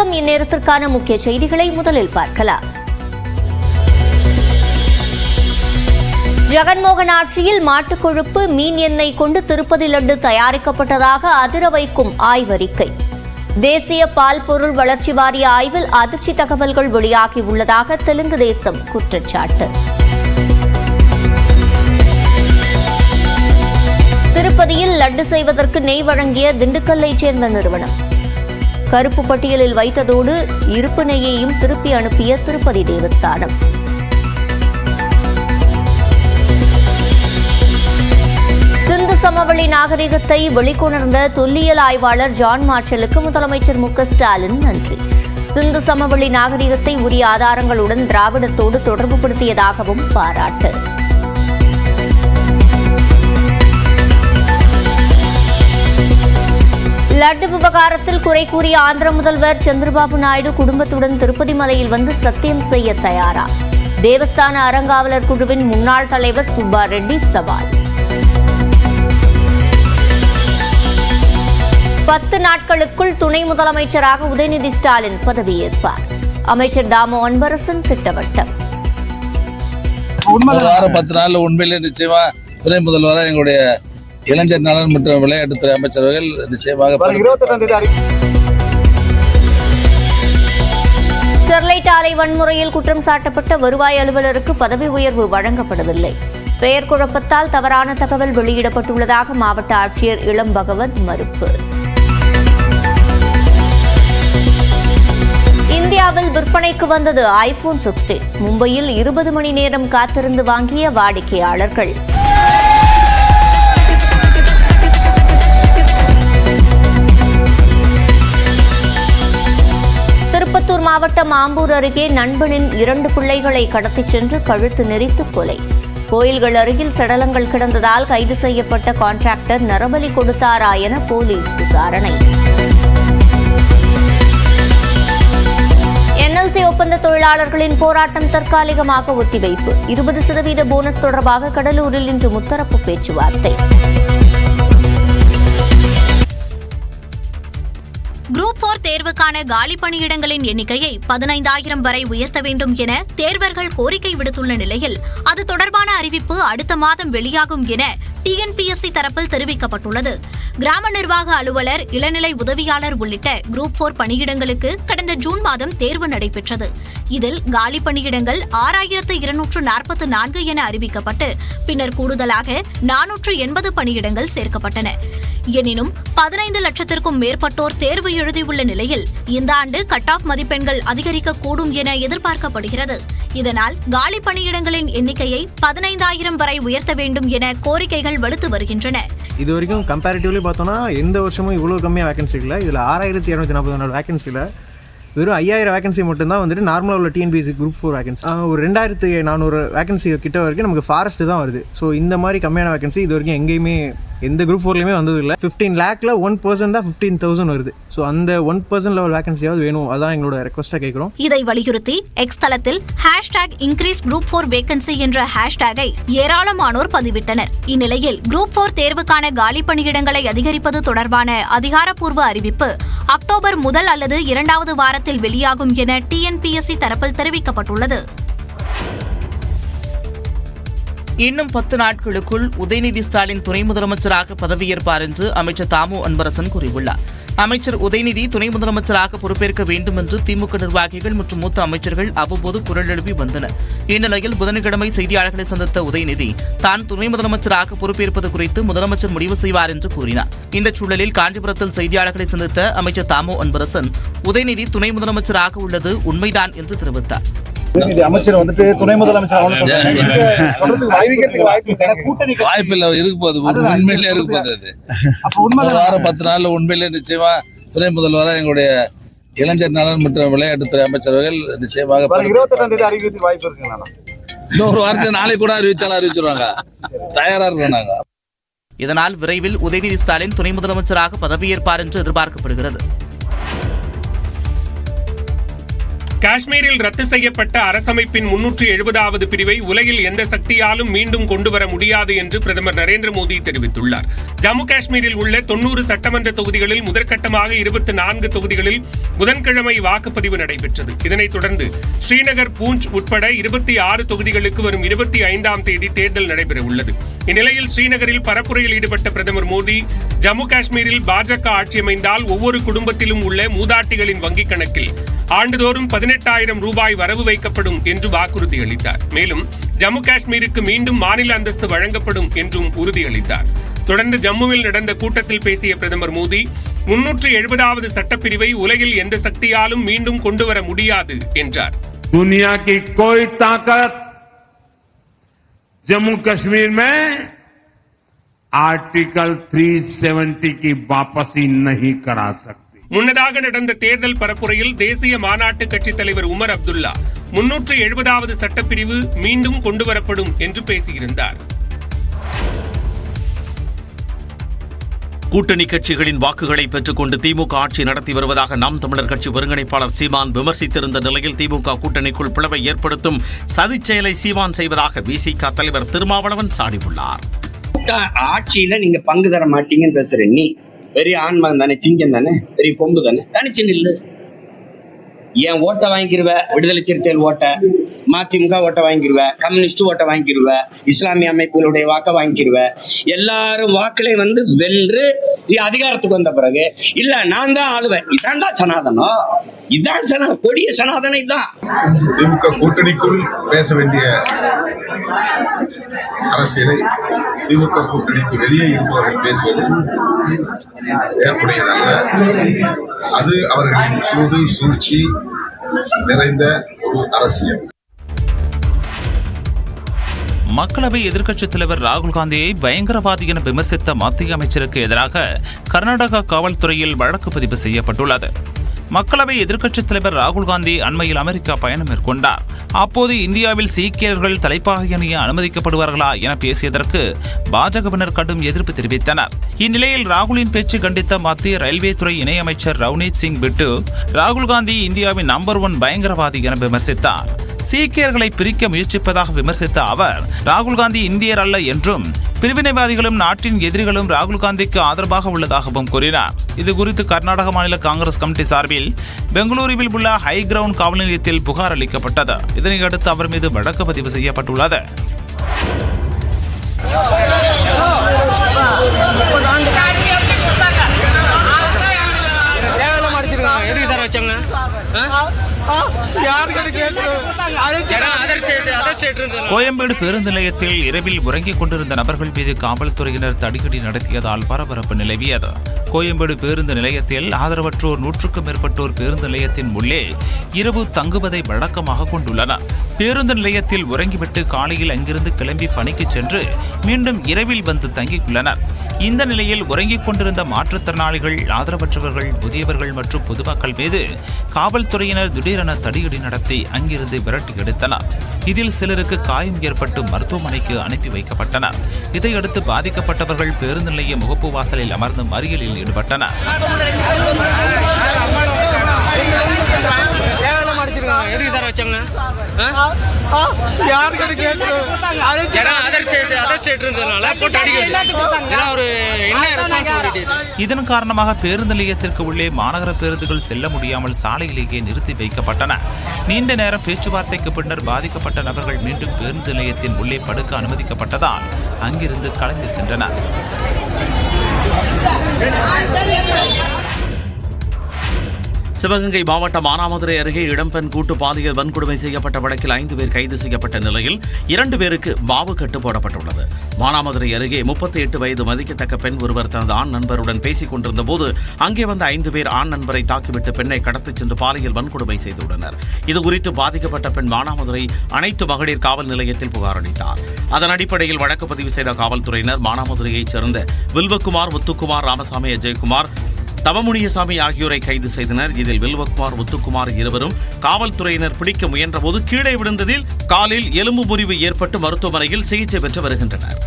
வணக்கம். இந்நேரத்திற்கான முக்கிய செய்திகளை முதலில் பார்க்கலாம். ஜெகன்மோகன் ஆட்சியில் மாட்டுக்கொழுப்பு மீன் எண்ணெய் கொண்டு திருப்பதிலண்டு தயாரிக்கப்பட்டதாக அதிர வைக்கும் ஆய்வறிக்கை. தேசிய பால் பொருள் வளர்ச்சி வாரிய ஆய்வில் அதிர்ச்சி தகவல்கள் வெளியாகியுள்ளதாக தெலுங்கு தேசம் குற்றச்சாட்டு. திருப்பதியில் லட்டு செய்வதற்கு நெய் வழங்கிய திண்டுக்கல்லைச் சேர்ந்த நிறுவனம். கருப்பு பட்டியலில் வைத்ததோடு இருப்பு நெய்யையும் திருப்பி அனுப்பிய திருப்பதி தேவஸ்தானம். சிந்து சமவெளி நாகரிகத்தை வெளிக்கொணர்ந்த தொல்லியல் ஆய்வாளர் ஜான் மார்ஷலுக்கு முதலமைச்சர் மு ஸ்டாலின் நன்றி. சிந்து சமவெளி நாகரிகத்தை உரிய ஆதாரங்களுடன் திராவிடத்தோடு தொடர்புபடுத்தியதாகவும் பாராட்டு. லட்டு விவகாரத்தில் குறை கூறிய ஆந்திர முதல்வர் சந்திரபாபு நாயுடு குடும்பத்துடன் திருப்பதி மலையில் வந்து சத்தியம் செய்ய தயாரா? தேவஸ்தான அறங்காவலர் குழுவின் முன்னாள் தலைவர் சுப்பா ரெட்டி சவால். பத்து நாட்களுக்குள் துணை முதலமைச்சராக உதயநிதி ஸ்டாலின் பதவியேற்பார் அமைச்சர் தாமோ அன்பரசன் திட்டவட்டம். பத்து நாள்ல உண்மையிலே நிச்சயமா துணை முதல்வராக எங்களுடைய இளைஞர் நலன் மற்றும் விளையாட்டுத்துறை அமைச்சர்கள் நிச்சயமாக ஸ்டெர்லைட் ஆலை வன்முறையில் குற்றம் சாட்டப்பட்ட வருவாய் அலுவலருக்கு பதவி உயர்வு வழங்கப்படவில்லை. பெயர் குழப்பத்தால் தவறான தகவல் வெளியிடப்பட்டுள்ளதாக மாவட்ட ஆட்சியர் இளம் பகவத் மறுப்பு. இந்தியாவில் விற்பனைக்கு வந்தது ஐபோன் 16 மும்பையில் இருபது மணி நேரம் காத்திருந்து வாங்கிய வாடிக்கையாளர்கள். திருப்பத்தூர் மாவட்டம் ஆம்பூர் அருகே நண்பனின் இரண்டு பிள்ளைகளை கடத்திச் சென்று கழுத்து நெறித்து கொலை. கோயில்கள் அருகில் சடலங்கள் கிடந்ததால் கைது செய்யப்பட்ட கான்ட்ராக்டர் நரபலி கொடுத்தாரா என போலீஸ் விசாரணை. என்எல்சி ஒப்பந்த தொழிலாளர்களின் போராட்டம் தற்காலிகமாக ஒத்திவைப்பு. இருபது சதவீத போனஸ் தொடர்பாக கடலூரில் இன்று முத்தரப்பு பேச்சுவார்த்தை. குரூப் போர் தேர்வுக்கான காலி பணியிடங்களின் எண்ணிக்கையை பதினைந்தாயிரம் வரை உயர்த்த வேண்டும் என தேர்வர்கள் கோரிக்கை விடுத்துள்ள நிலையில் அது தொடர்பான அறிவிப்பு அடுத்த மாதம் வெளியாகும் என டிஎன்பிஎஸ்சி தரப்பில் தெரிவிக்கப்பட்டுள்ளது. கிராம நிர்வாக அலுவலர் இளநிலை உதவியாளர் உள்ளிட்ட குரூப் போர் பணியிடங்களுக்கு கடந்த ஜூன் மாதம் தேர்வு நடைபெற்றது. இதில் காலி பணியிடங்கள் ஆறாயிரத்து இருநூற்று நாற்பத்து நான்கு என அறிவிக்கப்பட்டு பின்னர் கூடுதலாக நானூற்று எண்பது பணியிடங்கள் சேர்க்கப்பட்டன. எனினும் பதினைந்து லட்சத்திற்கும் மேற்பட்டோர் தேர்வு எழுதியுள்ள நிலையில் இந்த ஆண்டு கட் ஆஃப் மதிப்பெண்கள் அதிகரிக்கக்கூடும் என எதிர்பார்க்கப்படுகிறது. இதனால் காலி பணியிடங்களின் எண்ணிக்கையை பதினைந்தாயிரம் வரை உயர்த்த வேண்டும் என கோரிக்கைகள் வலுத்து வருகின்றன. இது வரைக்கும் கம்பேரிட்டிவ்லி பார்த்தோம்னா எந்த வருஷமும் இவ்வளோ கம்மியாக வேகன்சி இல்லை. இதில் ஆறாயிரத்தி இரநூத்தி நாற்பது நாலு வேகன்சியில் வெறும் ஐயாயிரம் வேகன்சி மட்டும்தான் வந்துட்டு நார்மலாக உள்ள டிஎன்பிஎஸ்சி குரூப் ஃபோர் வேகன்சி ஒரு ரெண்டாயிரத்து நானூறு வேகன்சி கிட்ட வரைக்கும் நமக்கு ஃபாரஸ்ட் தான் வருது. ஸோ இந்த மாதிரி கம்மியான வேகன்சி இது வரைக்கும் எங்கேயுமே எந்த குரூப் ஃபோர்லையுமே வந்தது இல்லை ஃபிஃப்டீன் லேக்கில் ஒன் பர்சன்ட் தான் ஃபிஃப்டீன் தௌசண்ட் வருது. ஸோ அந்த ஒன் பர்சன்ட் லெவல் வேகன்சியாவது வேணும். அதான் எங்களோட ரெக்வஸ்ட்டாக கேட்குறோம் இதை வலியுறுத்தி எக்ஸ் தளத்தில் hashtag increase group four vacancy என்ற ஹேஷ்டேகை ஏராளமானோர் பதிவிட்டனர். இந்நிலையில் குரூப் ஃபோர் தேர்வுக்கான காலி பணியிடங்களை அதிகரிப்பது தொடர்பான அதிகாரப்பூர்வ அறிவிப்பு அக்டோபர் முதல் அல்லது இரண்டாவது வாரத்தில் வெளியாகும் என டிஎன்பிஎஸ்சி தரப்பில் தெரிவிக்கப்பட்டுள்ளது. இன்னும் பத்து நாட்களுக்குள் உதயநிதி ஸ்டாலின் துணை முதலமைச்சராக பதவியேற்பார் என்று அமைச்சர் தாமு அன்பரசன் கூறியுள்ளார். அமைச்சர் உதயநிதி துணை முதலமைச்சராக பொறுப்பேற்க வேண்டும் என்று திமுக நிர்வாகிகள் மற்றும் மூத்த அமைச்சர்கள் அவ்வப்போது குரல் எழுப்பி வந்தனர். இந்நிலையில் புதன்கிழமை செய்தியாளர்களை சந்தித்த உதயநிதி தான் துணை முதலமைச்சராக பொறுப்பேற்பது குறித்து முதலமைச்சர் முடிவு செய்வார் என்று கூறினார். இந்த சூழலில் காஞ்சிபுரத்தில் செய்தியாளர்களை சந்தித்த அமைச்சர் தாமோ அன்பரசன் உதயநிதி துணை முதலமைச்சராக உள்ளது உண்மைதான் என்று தெரிவித்தார். அமைச்சர் வந்துட்டு துணை முதலமைச்சர் வாய்ப்பு இல்லை. இருக்கு அதுதான் உண்மையிலே இருக்கு அது. உண்மைதான். வாரம் பத்து நாள்ல உண்மையிலே நிச்சயமா துணை முதல்வராக எங்களுடைய இளைஞர் நலன் மற்றும் விளையாட்டுத்துறை அமைச்சர்கள் நிச்சயமாக? இன்னொரு வாரத்தை நாளைக்கு கூட அறிவிச்சாலும் அறிவிச்சிருவாங்க. தயாரா இருக்கோம் நாங்க. இதனால் விரைவில் உதயநிதி ஸ்டாலின் துணை முதலமைச்சராக பதவியேற்பார் என்று எதிர்பார்க்கப்படுகிறது. காஷ்மீரில் ரத்து செய்யப்பட்ட அரசமைப்பின் முன்னூற்று எழுபதாவது பிரிவை உலகில் எந்த சக்தியாலும் மீண்டும் கொண்டுவர முடியாது என்று பிரதமர் நரேந்திர மோடி தெரிவித்துள்ளார். ஜம்மு காஷ்மீரில் உள்ள தொன்னூறு சட்டமன்ற தொகுதிகளில் முதற்கட்டமாக இருபத்தி நான்கு தொகுதிகளில் புதன்கிழமை வாக்குப்பதிவு நடைபெற்றது. இதனைத் தொடர்ந்து ஸ்ரீநகர் பூஞ்ச் உட்பட இருபத்தி ஆறு தொகுதிகளுக்கு வரும் இருபத்தி ஐந்தாம் தேதி தேர்தல் நடைபெற உள்ளது இந்நிலையில் ஸ்ரீநகரில் பரப்புரையில் ஈடுபட்ட பிரதமர் மோடி ஜம்மு காஷ்மீரில் பாஜக ஆட்சியமைந்தால் ஒவ்வொரு குடும்பத்திலும் உள்ள மூதாட்டிகளின் வங்கிக் கணக்கில் ஆண்டுதோறும் பதினெட்டாயிரம் ரூபாய் வரவு வைக்கப்படும் என்று வாக்குறுதி அளித்தார். மேலும் ஜம்மு காஷ்மீருக்கு மீண்டும் மாநில அந்தஸ்து வழங்கப்படும் என்றும் உறுதியளித்தார். தொடர்ந்து ஜம்முவில் நடந்த கூட்டத்தில் பேசிய பிரதமர் மோடி முன்னூற்று எழுபதாவது சட்டப்பிரிவை உலகில் எந்த சக்தியாலும் மீண்டும் கொண்டு வர முடியாது என்றார். துனியா கி கோய் தாக்கத் जम्मू कश्मीर में आर्टिकल 370 की वापसी नहीं करा सकती முன்னதாக நடந்த தேர்தல் பரப்புரையில் தேசிய மாநாட்டு கட்சித் தலைவர் உமர் அப்துல்லா முன்னூற்று எழுபதாவது சட்டப்பிரிவு மீண்டும் கொண்டுவரப்படும் என்று பேசியிருந்தார் கூட்டணி கட்சிகளின் வாக்குகளை பெற்றுக்கொண்டு திமுக ஆட்சி நடத்தி வருவதாக நாம் தமிழர் கட்சி ஒருங்கிணைப்பாளர் சீமான் விமர்சித்திருந்த நிலையில் திமுக கூட்டணிக்குள் பிளவை ஏற்படுத்தும் சதிச்செயலை சீமான் செய்வதாக விசிக தலைவர் திருமாவளவன் சாடியுள்ளார். ஆட்சியில நீங்க பங்கு தர மாட்டீங்கன்னு பேசுறேன். நீ பெரிய ஆண்மகன் தானே சிங்கம் தானே பெரிய கொம்பு தானே தனிச்சு நில்லு. என் ஓட்டை வாங்கிடுவ விடுதலை சிறுத்தைகள் ஓட்டை. மதிமுக ஓட்டை வாங்கிடுவ கம்யூனிஸ்ட் ஓட்டை வாங்கிடுவ இஸ்லாமிய அமைப்புகளுடைய வாக்கை வாங்கிருவ எல்லாரும் வாக்களை வந்து வென்று நீ அதிகாரத்துக்கு வந்த பிறகு இல்ல நான் தான் ஆளுவேன். இதான்டா சனாதனம். இதான் சனா கொடிய சனாதனம் இதான். திமுக கூட்டணிக்குள் பேச வேண்டிய அரசியலை திமுக கூட்டணிக்கு வெளியே இருப்பவர்கள் பேசுவது ஏற்புடையதல்ல. அது அவர்களின் சூது சூழ்ச்சி நிறைந்த ஒரு அரசியல். மக்களவை எதிர்க்கட்சித் தலைவர் ராகுல் காந்தியை பயங்கரவாதி என விமர்சித்த மத்திய அமைச்சருக்கு எதிராக கர்நாடகா காவல்துறையில் வழக்கு பதிவு செய்யப்பட்டுள்ளது. மக்களவை எதிர்க்கட்சித் தலைவர் ராகுல் காந்தி அண்மையில் அமெரிக்கா பயணம் மேற்கொண்டார். அப்போது இந்தியாவில் சீக்கியர்கள் தலைப்பாக அணிய அனுமதிக்கப்படுவார்களா என பேசியதற்கு பாஜகவினர் கடும் எதிர்ப்பு தெரிவித்தனர். இந்நிலையில் ராகுலின் பேச்சு கண்டித்த மத்திய ரயில்வே துறை இணையமைச்சர் ரவ்னீத் சிங் பிட்டு ராகுல் காந்தி இந்தியாவின் நம்பர் ஒன் பயங்கரவாதி என விமர்சித்தார். சீக்கியர்களை பிரிக்க முயற்சிப்பதாக விமர்சித்த அவர் ராகுல் காந்தி இந்தியர் அல்ல என்றும் பிரிவினைவாதிகளும் நாட்டின் எதிரிகளும் ராகுல் காந்திக்கு ஆதரவாக உள்ளதாகவும் கூறினார். இது குறித்து கர்நாடக மாநில காங்கிரஸ் கமிட்டி சார்பில் பெங்களூருவில் உள்ள ஹை கிரவுண்ட் காவல் நிலையத்தில் புகார் அளிக்கப்பட்டது. இதனையடுத்து அவர் மீது வழக்கு பதிவு செய்யப்பட்டுள்ளது. எதுக்கு சார் வச்சாங்க கோயம்பேடு பேருந்து நிலையத்தில் இரவில் உறங்கிக் கொண்டிருந்த நபர்கள் மீது காவல்துறையினர் தடியடி நடத்தியதால் பரபரப்பு நிலவியது. கோயம்பேடு பேருந்து நிலையத்தில் ஆதரவற்றோர் நூற்றுக்கும் மேற்பட்டோர் பேருந்து நிலையத்தின் உள்ளே இரவு தங்குவதை வழக்கமாக கொண்டுள்ளனர் பேருந்து நிலையத்தில் உறங்கிவிட்டு காலையில் அங்கிருந்து கிளம்பி பணிக்கு சென்று மீண்டும் இரவில் வந்து தங்கியுள்ளனர் இந்த நிலையில் உறங்கிக் கொண்டிருந்த மாற்றுத்திறனாளிகள் ஆதரவற்றவர்கள் முதியவர்கள் மற்றும் பொதுமக்கள் மீது காவல்துறையினர் திடீரென தடியடி நடத்தி அங்கிருந்து விரட்டி எடுத்தனர் இதில் சிலருக்கு காயம் ஏற்பட்டு மருத்துவமனைக்கு அனுப்பி வைக்கப்பட்டனர். இதையடுத்து பாதிக்கப்பட்டவர்கள் பேருந்து நிலைய முகப்பு வாசலில் அமர்ந்து மறியலில் ஈடுபட்டனர். எதுக்கு சார் வச்சாங்க போட்டு அடிக்கிறது ஒரு என்ன ரெஸ்பான்சிபிலிட்டி இதன் காரணமாக பேருந்து நிலையத்திற்கு உள்ளே மாநகர பேருந்துகள் செல்ல முடியாமல் சாலையிலேயே நிறுத்தி வைக்கப்பட்டன. நீண்ட நேரம் பேச்சுவார்த்தைக்கு பின்னர் பாதிக்கப்பட்ட நபர்கள் மீண்டும் பேருந்து நிலையத்தின் உள்ளே படுக்க அனுமதிக்கப்பட்டதால் அங்கிருந்து கலந்து சென்றனர். சிவகங்கை மாவட்டம் மானாமதுரை அருகே இடம்பெண் கூட்டு பாலியல் வன்கொடுமை செய்யப்பட்ட வழக்கில் ஐந்து பேர் கைது செய்யப்பட்ட நிலையில் இரண்டு பேருக்கு மாவு கட்டு போடப்பட்டுள்ளது. மானாமதுரை அருகே முப்பத்தி எட்டு வயது மதிக்கத்தக்க பெண் ஒருவர் தனது ஆண் நண்பருடன் பேசிக் கொண்டிருந்த போது அங்கே வந்த ஐந்து பேர் ஆண் நண்பரை தாக்கிவிட்டு பெண்ணை கடத்திச் சென்று பாலியல் வன்கொடுமை செய்துள்ளனர் இதுகுறித்து பாதிக்கப்பட்ட பெண் மானாமதுரை அனைத்து மகளிர் காவல் நிலையத்தில் புகார் அளித்தார். அதன் அடிப்படையில் வழக்கு பதிவு செய்த காவல்துறையினர் மானாமதுரையைச் சேர்ந்த வில்வகுமார் முத்துக்குமார் ராமசாமி அஜய்குமார் தவமுனியசாமி ஆகியோரை கைது செய்தனர். இதில் வில்வகுமார் முத்துக்குமார் இருவரும் காவல்துறையினர் பிடிக்க முயன்றபோது கீழே விழுந்ததில் காலில் எலும்பு முறிவு ஏற்பட்டு மருத்துவமனையில் சிகிச்சை பெற்று வருகின்றனர்.